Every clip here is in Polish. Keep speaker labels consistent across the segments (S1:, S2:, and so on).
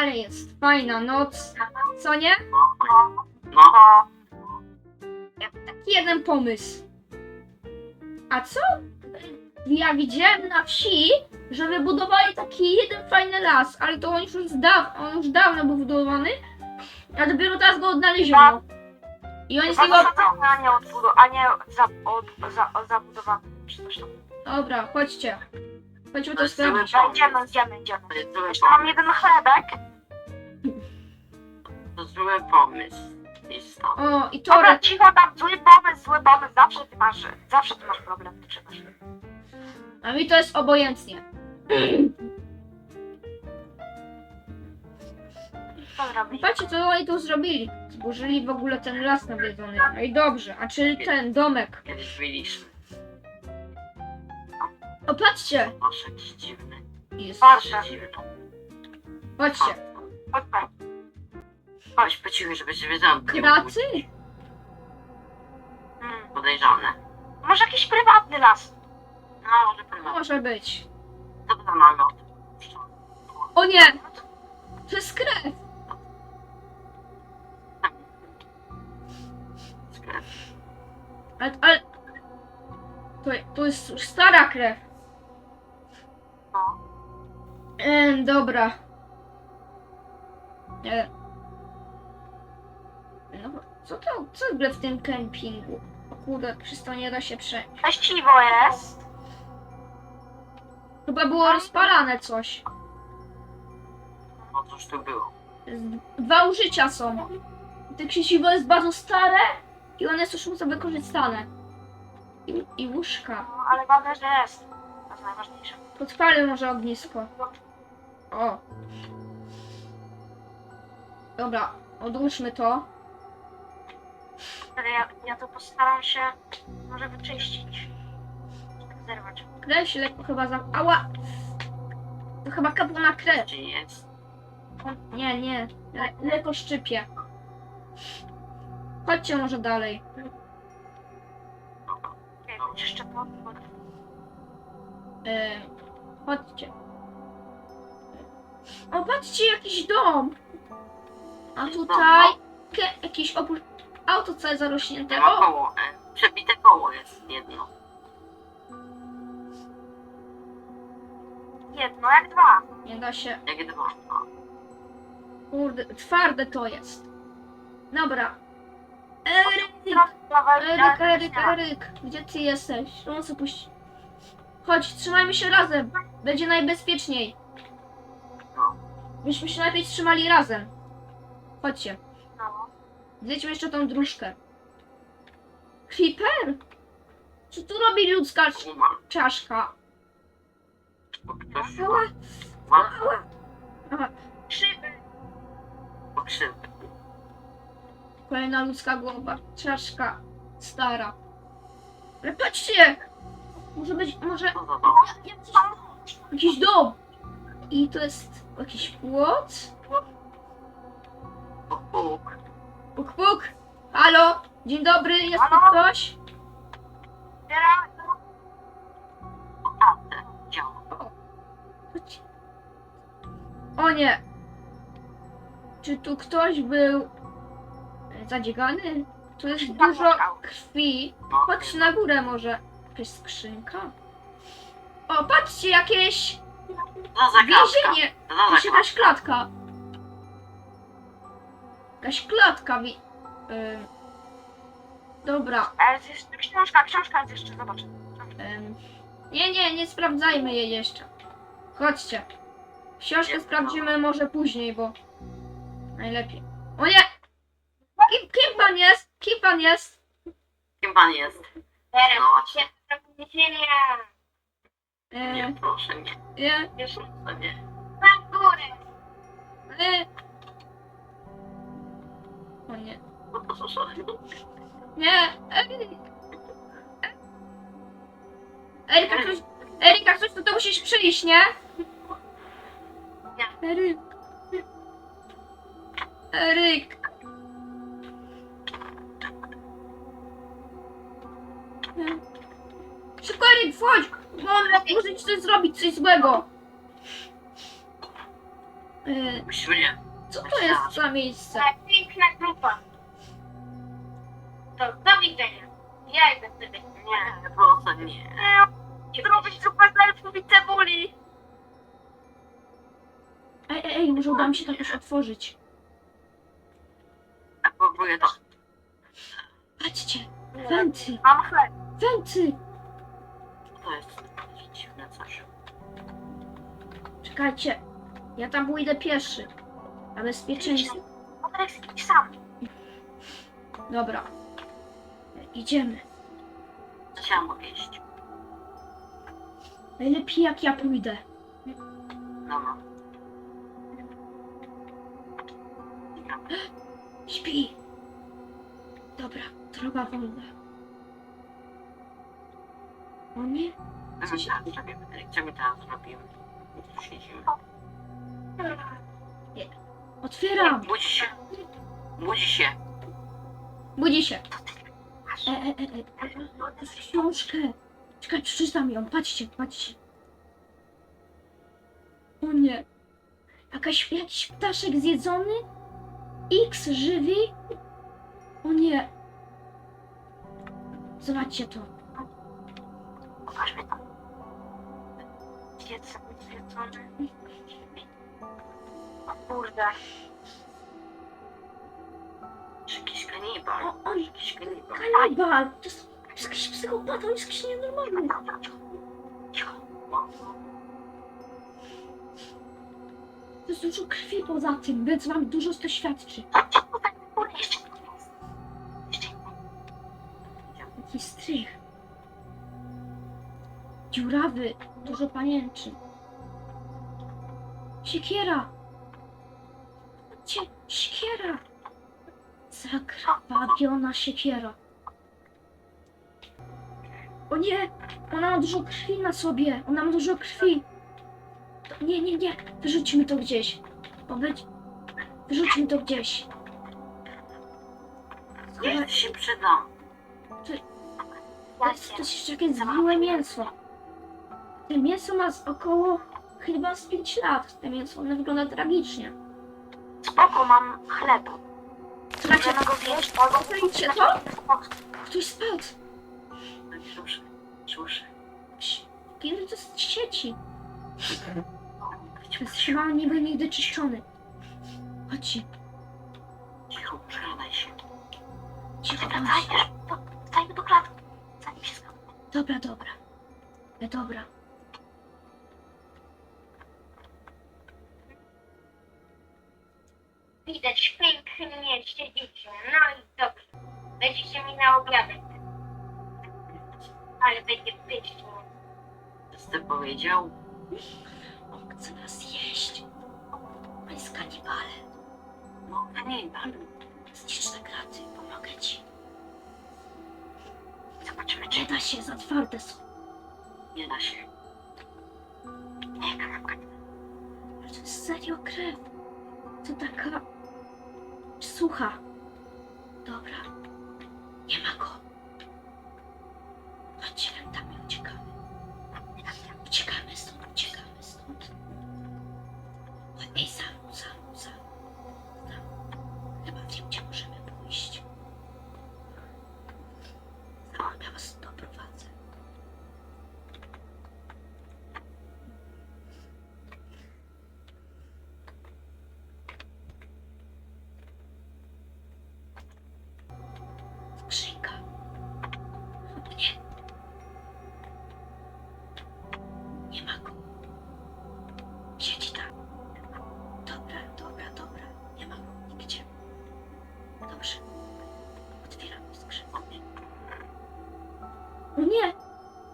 S1: Ale jest fajna noc, co nie?
S2: No.
S3: No.
S1: Taki jeden pomysł. A co? Ja widziałem na wsi, że wybudowali taki jeden fajny las, ale to on już, zda- on już dawno był wybudowany, a dopiero teraz go odnaleziono. I oni z tego...
S2: A nie a nie za, od, za, zabudowany. Czy coś tam.
S1: Dobra, chodźcie. Chodźmy
S3: To
S1: sprawdzić.
S2: Idziemy, idziemy, idziemy. Jeszcze mam jeden chlebek.
S3: Zły pomysł. To.
S1: O, i
S2: Dobra,
S1: Torek.
S2: cicho tam, zły pomysł, zły pomysł. Zawsze ty masz, zawsze ty masz problem. Ty trzymasz.
S1: A mi to jest obojętnie.
S2: Co zrobić?
S1: Patrzcie, co oni tu zrobili. Zburzyli w ogóle ten las nawiedzony. No i dobrze, a czyli ten domek.
S3: Kiedyś byliśmy.
S1: O, patrzcie! Jest.
S3: Dziwny.
S1: Patrzcie.
S2: Chodź.
S3: Chodź, po cichu, żeby się zamknął.
S1: Kracy?
S2: Hmm.
S3: Podejrzane.
S2: Może jakiś prywatny las.
S3: No, może prywatnie.
S1: Może być.
S3: Co to za namiot?
S1: O nie! To jest krew! Ale, ale... To, to jest już stara krew.
S2: No.
S1: Em, dobra. E. No, co to, co w ogóle w tym kempingu? O kurde, przez to nie da się prze...
S2: Teściwo jest.
S1: Chyba było rozpalane coś.
S3: No cóż tu było?
S1: Z- Dwa użycia są. Te krzesiwo jest bardzo stare i one są już wykorzystane. I, I łóżka.
S2: No, ale ważne, że jest. To jest najważniejsze.
S1: Podpalę może ognisko. O. Dobra, odłóżmy to.
S2: Ale ja, ja to postaram się może wyczyścić. Tak zerwać.
S1: Krew się lekko chyba za... Ała! To chyba kapło na krew.
S3: Gdzie jest?
S1: Nie, nie. Le lekko szczypie. Chodźcie może dalej.
S2: Okej, to. bo-
S1: E, chodźcie. O, patrzcie, jakiś dom. A tutaj ke- jakiś opór... Auto całe zarośnięte.
S3: Ma
S1: O,
S3: koło. E, przebite koło jest jedno.
S2: Jedno jak dwa.
S1: nie da się.
S3: Jak dwa. A,
S1: Kurde, twarde to jest. Dobra. Eryk, Eryk, Eryk, gdzie ty jesteś? No co puść. Chodź, trzymajmy się razem. Będzie najbezpieczniej.
S3: No.
S1: Byśmy się najpierw trzymali razem. Chodźcie. Zjedźmy jeszcze tą dróżkę. Creeper? Co tu robi ludzka czaszka? Ała, ała. Aha,
S3: pokrzywdę.
S1: kolejna ludzka głowa. Czaszka. Stara. Ale patrzcie! Może być, może jakiś, jakiś dom. I to jest jakiś płot?
S3: Puk. Puk.
S1: Halo? Dzień dobry, jest tu
S2: Halo?
S1: ktoś?
S2: Teraz.
S1: Chodź. O nie! Czy tu ktoś był zadziegany? Tu jest dużo krwi.
S3: No,
S1: Chodź na górę może. Jakaś skrzynka? O, patrzcie, jakieś
S3: Za zagadka.
S1: więzienie! Jest jakaś
S3: zagadka.
S1: klatka. Jakaś klatka wi... Ym. Dobra.
S2: Ale to jest książka, książka jest jeszcze, zobacz.
S1: Ym. Nie, nie, nie sprawdzajmy jej jeszcze. Chodźcie. Książkę sprawdzimy może później, bo najlepiej. O nie! Kim, kim pan jest? Kim pan jest?
S3: Kim pan jest? No.
S2: Nie, nie.
S3: Nie, proszę, nie.
S1: nie,
S2: Wiesz,
S3: To nie.
S2: na górę.
S1: e. nie.
S3: No!
S1: Eryk! Eryk, jak coś, Eryk, jak coś, to, to musisz przyjść, nie? Eryk. Eryk. Szybko, Eryk, wchodź! Bo on może ci coś zrobić, coś złego. E,
S3: nie.
S1: co to jest za miejsce?
S2: Tak, piękna grupa. To do widzenia. Ja idę wtedy.
S3: Nie, proszę nie.
S2: Zrobić zupę z elfów i cebuli.
S1: Ej, ej, ej, może uda mi się to jakoś otworzyć.
S3: Ja próbuję to.
S1: Patrzcie, wenty,
S2: Mam chleb.
S3: To jest dziwne coś.
S1: Czekajcie, ja tam pójdę pieszy. Na bezpieczeństwo.
S2: Odrek idź sam.
S1: Dobra. Idziemy.
S3: Co chciałam powiedzieć?
S1: Najlepiej jak ja pójdę.
S3: No, no.
S1: Śpi. Dobra, droga wolna. O nie?
S3: Co się zrobimy? Co my teraz siedzimy.
S1: Otwieram!
S3: Budzi się. Budzi się.
S1: Budzi się. E, e, e, e. Książkę. Czekaj, przeczytam ją. Patrzcie, patrzcie. O nie. Jakaś, jakiś ptaszek zjedzony? X żywi? O nie. Zobaczcie to.
S2: Mi to. Zjedz, zjedzony. O kurde.
S1: O, on,
S3: Jakiś kanibal.
S1: To jest, to jest jakiś psychopata, on jest jakiś nienormalny. To jest dużo krwi poza tym, więc wam dużo to świadczy.
S2: Kurde, jeszcze tu jest. Jeszcze
S1: Jaki strych. Dziurawy, dużo panienczy. Siekiera! Zakrwawiona siekiera. O nie! Ona ma dużo krwi na sobie! Ona ma dużo krwi! To, nie, nie, nie! Wyrzućmy to gdzieś. Powiedz... Wyrzućmy to gdzieś.
S3: Nie, się przyda.
S1: To jest, to jest jeszcze jakieś zgniłe mięso. To mięso ma z około chyba z 5 lat. To mięso one wygląda tragicznie.
S2: Spoko, mam chleb. Możemy go zjeść.
S1: Widzicie to? ktoś spadł.
S3: Słyszę. Słyszę.
S1: Kiedy to jest sieci? Jest chyba niby nigdy czyszczony. Chodźcie,
S3: Cicho, przegadaj się.
S1: cicho
S2: dajesz. Dajmy do klatki. Zanim się skończy.
S1: Dobra, dobra. Dobra.
S2: Na obiadek. Ale będzie pysznie.
S3: Jestem powiedział.
S1: On chce nas jeść. On jest kanibalem.
S3: No, kanibal.
S1: Zniszcz te kraty, pomogę ci.
S3: Zobaczymy, czy
S1: da się, za twarde są.
S3: nie da się. Nie, kanapka.
S1: Ale to jest serio krew. To taka... sucha. Dobra. Dobrze. Otwieram skrzynkę. O nie!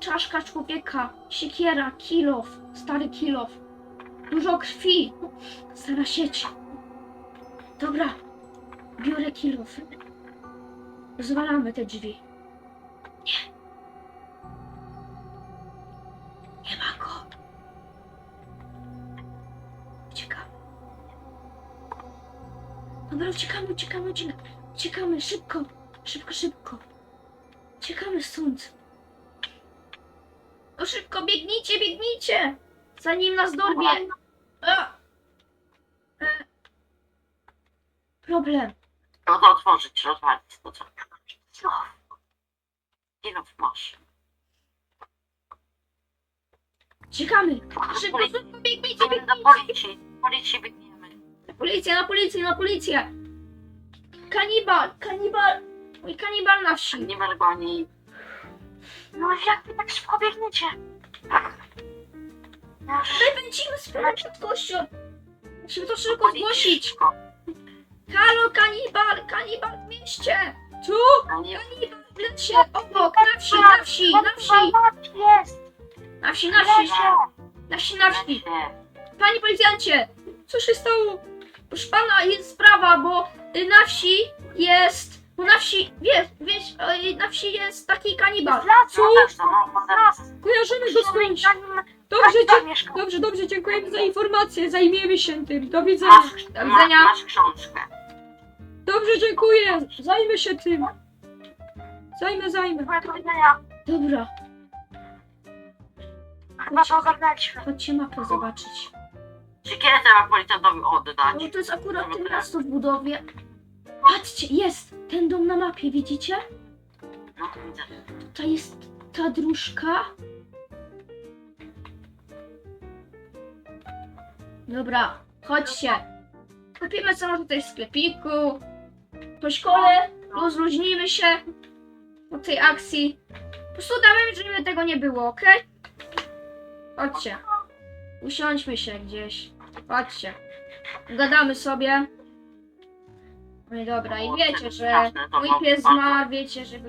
S1: Czaszka człowieka. Siekiera, kilof. Stary kilof. Dużo krwi. Stara sieć. Dobra. Biorę kilof. Zwalamy te drzwi. Dobra, uciekamy, uciekamy, uciekamy. Uciekamy, szybko. Szybko, szybko. Uciekamy stąd. No szybko, biegnijcie, biegnijcie. Zanim nas dorwie. A! problem.
S3: To to otworzyć, rozwalić, to co?
S2: Co?
S3: Ile masz?
S1: Czekamy. Szybko, szybko, biegnijcie, biegnijcie.
S3: policji. Policji biegniemy.
S1: Na policję, na policję, na policję. Kanibal, kanibal. Mój kanibal na wsi.
S3: Nie ma goni.
S2: No jak wy tak szybko biegniecie? Ja już...
S1: Wypędzimy sprawę przed kością. Musimy to szybko zgłosić.
S3: Szybko.
S1: Halo, kanibal, kanibal w mieście. Tu,
S3: No
S1: kanibal w lesie, obok, na wsi, na wsi, na wsi,
S2: Jest!
S1: na wsi, na wsi, na wsi, na wsi. Panie policjancie, co się stało? Proszę pana, jest sprawa, bo y, na wsi jest, bo na wsi, wiesz, wiesz, y, na wsi jest taki kanibal. Co?
S3: No!
S1: Kojarzymy go skądś. Dobrze,
S2: Dobrze,
S1: dzie- dobrze, dobrze, dziękujemy za informację, zajmiemy się tym. Do widzenia.
S3: Masz,
S1: Do
S3: ma,
S1: widzenia.
S3: masz książkę.
S1: Dobrze, dziękuję. Zajmę się tym. Zajmę, zajmę.
S2: Do widzenia.
S1: Dobra,
S2: Chyba to ogarnęliśmy.
S1: chodźcie mapę zobaczyć.
S3: Czy kiedy trzeba policjantowi oddać?
S1: No to jest akurat to miasto w budowie. Patrzcie, jest ten dom na mapie, widzicie?
S3: No, widzę.
S1: Tutaj jest ta dróżka. Dobra, chodźcie. Kupimy sobie tutaj w sklepiku. Po szkole rozluźnimy się po tej akcji. Po prostu damy, żeby tego nie było, ok? Chodźcie. Usiądźmy się gdzieś. Chodźcie. Gadamy sobie. No i dobra, i wiecie, że mój pies ma, wiecie, że go